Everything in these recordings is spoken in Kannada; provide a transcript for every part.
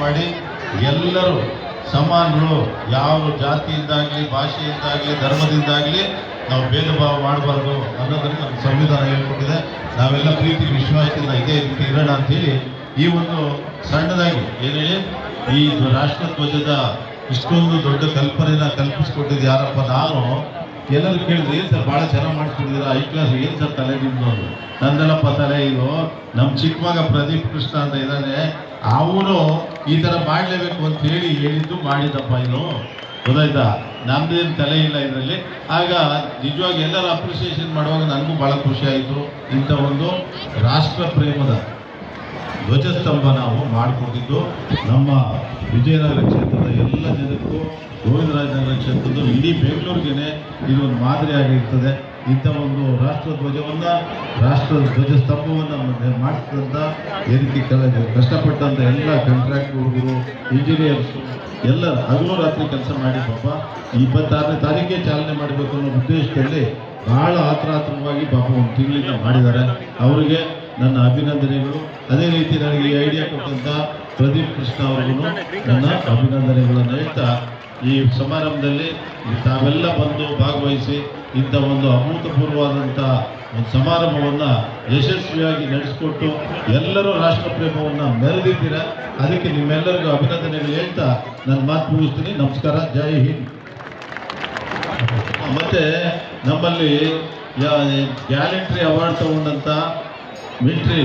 ಮಾಡಿ ಎಲ್ಲರೂ ಸಮಾನರು, ಯಾವ ಜಾತಿಯಿಂದಾಗಲಿ, ಭಾಷೆಯಿಂದಾಗಲಿ, ಧರ್ಮದಿಂದಾಗಲಿ ನಾವು ಭೇದ ಭಾವ ಮಾಡಬಾರ್ದು ಅನ್ನೋದನ್ನು ನಮ್ಮ ಸಂವಿಧಾನ ಹೇಳ್ಕೊಟ್ಟಿದೆ. ನಾವೆಲ್ಲ ಪ್ರೀತಿ, ವಿಶ್ವಾಸದಿಂದ ಇದೇ ರೀತಿ ಇರೋಣ ಅಂತೇಳಿ ಈ ಒಂದು ಸಣ್ಣದಾಗಿ ಏನೇಳಿ ಈ ರಾಷ್ಟ್ರ ಧ್ವಜದ ಇಷ್ಟೊಂದು ದೊಡ್ಡ ಕಲ್ಪನೆಯನ್ನು ಕಲ್ಪಿಸ್ಕೊಟ್ಟಿದ್ದು ಯಾರಪ್ಪ ನಾನು ಎಲ್ಲರೂ ಕೇಳಿದ್ರು, ಏನು ಸರ್, ಭಾಳ ಚೆನ್ನಾಗಿ ಮಾಡ್ಕೊಂಡಿದ್ರ ಐ ಕ್ಲಾಸ್ ಏನು ಸರ್ ತಲೆ ನಿಮ್ದು ನಂದಲಪ್ಪ ತಲೆ ಇದು ನಮ್ಮ ಚಿಕ್ಕ ಮಗ ಪ್ರದೀಪ್ ಕೃಷ್ಣ ಅಂತ ಇದ್ದಾನೆ. ಅವನು ಈ ಥರ ಮಾಡಲೇಬೇಕು ಅಂತ ಹೇಳಿ ಹೇಳಿದ್ದು ಮಾಡಿದಪ್ಪ ಇದು. ಗೊತ್ತಾಯ್ತಾ? ನಮ್ದೇನು ತಲೆ ಇಲ್ಲ ಇದರಲ್ಲಿ. ಆಗ ನಿಜವಾಗಿ ಎಲ್ಲರ ಅಪ್ರಿಸಿಯೇಷನ್ ಮಾಡುವಾಗ ನನಗೂ ಭಾಳ ಖುಷಿ ಆಯಿತು. ಇಂಥ ಒಂದು ರಾಷ್ಟ್ರ ಪ್ರೇಮದ ಧ್ವಜಸ್ತಂಭ ನಾವು ಮಾಡಿಕೊಟ್ಟಿದ್ದು. ನಮ್ಮ ವಿಜಯನಗರ ಕ್ಷೇತ್ರದ ಎಲ್ಲ ಜನಕ್ಕೂ, ಗೋವಿಂದರಾಜನಗರ ಕ್ಷೇತ್ರದ ಇಡೀ ಬೆಂಗಳೂರಿಗೇನೆ ಇದು ಒಂದು ಮಾದರಿಯಾಗಿರ್ತದೆ. ಇಂಥ ಒಂದು ರಾಷ್ಟ್ರ ಧ್ವಜವನ್ನು, ರಾಷ್ಟ್ರ ಧ್ವಜ ಸ್ತಂಭವನ್ನು ಮಾಡಿಸಿದಂಥ ಏನಕ್ಕೆ ಕೆಲ ಕಷ್ಟಪಟ್ಟಂಥ ಎಲ್ಲ ಕಾಂಟ್ರಾಕ್ಟ್ ಹುಡುಗರು ಇಂಜಿನಿಯರ್ಸ್ ಎಲ್ಲ ಹಗಲು ರಾತ್ರಿ ಕೆಲಸ ಮಾಡಿ ಪಾಪ. ಇಪ್ಪತ್ತಾರನೇ ತಾರೀಕಿಗೆ ಚಾಲನೆ ಮಾಡಬೇಕು ಅನ್ನೋ ಉದ್ದೇಶದಲ್ಲಿ ಬಹಳ ಆತ್ರಾತ್ರವಾಗಿ ಪಾಪ ಒಂದು ತಿಂಗಳಿಂದ ಮಾಡಿದ್ದಾರೆ. ಅವರಿಗೆ ನನ್ನ ಅಭಿನಂದನೆಗಳು. ಅದೇ ರೀತಿ ನನಗೆ ಈ ಐಡಿಯಾ ಕೊಟ್ಟಂತ ಪ್ರದೀಪ್ ಕೃಷ್ಣ ಅವರಿಗೂ ನನ್ನ ಅಭಿನಂದನೆಗಳನ್ನು ಹೇಳ್ತಾ, ಈ ಸಮಾರಂಭದಲ್ಲಿ ತಾವೆಲ್ಲ ಬಂದು ಭಾಗವಹಿಸಿ ಇಂಥ ಒಂದು ಅಭೂತಪೂರ್ವವಾದಂಥ ಒಂದು ಸಮಾರಂಭವನ್ನು ಯಶಸ್ವಿಯಾಗಿ ನಡೆಸಿಕೊಟ್ಟು ಎಲ್ಲರೂ ರಾಷ್ಟ್ರಪ್ರೇಮವನ್ನು ಮೆರೆದಿದ್ದೀರ? ಅದಕ್ಕೆ ನಿಮ್ಮೆಲ್ಲರಿಗೂ ಅಭಿನಂದನೆಗಳು ಹೇಳ್ತಾ ನನ್ನ ಮಾತು ಮುಗಿಸ್ತೀನಿ. ನಮಸ್ಕಾರ. ಜೈ ಹಿಂದ್. ಮತ್ತೆ ನಮ್ಮಲ್ಲಿ ಗ್ಯಾಲೆಂಟ್ರಿ ಅವಾರ್ಡ್ ತಗೊಂಡಂತ ಮಿಲಿಟ್ರಿ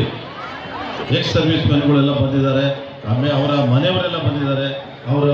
ಎಕ್ಸ್ ಸರ್ವಿಸ್ ಮೆನ್ಗಳೆಲ್ಲ ಬಂದಿದ್ದಾರೆ. ಆಮೇಲೆ ಅವರ ಮನೆಯವರೆಲ್ಲ ಬಂದಿದ್ದಾರೆ. ಅವರ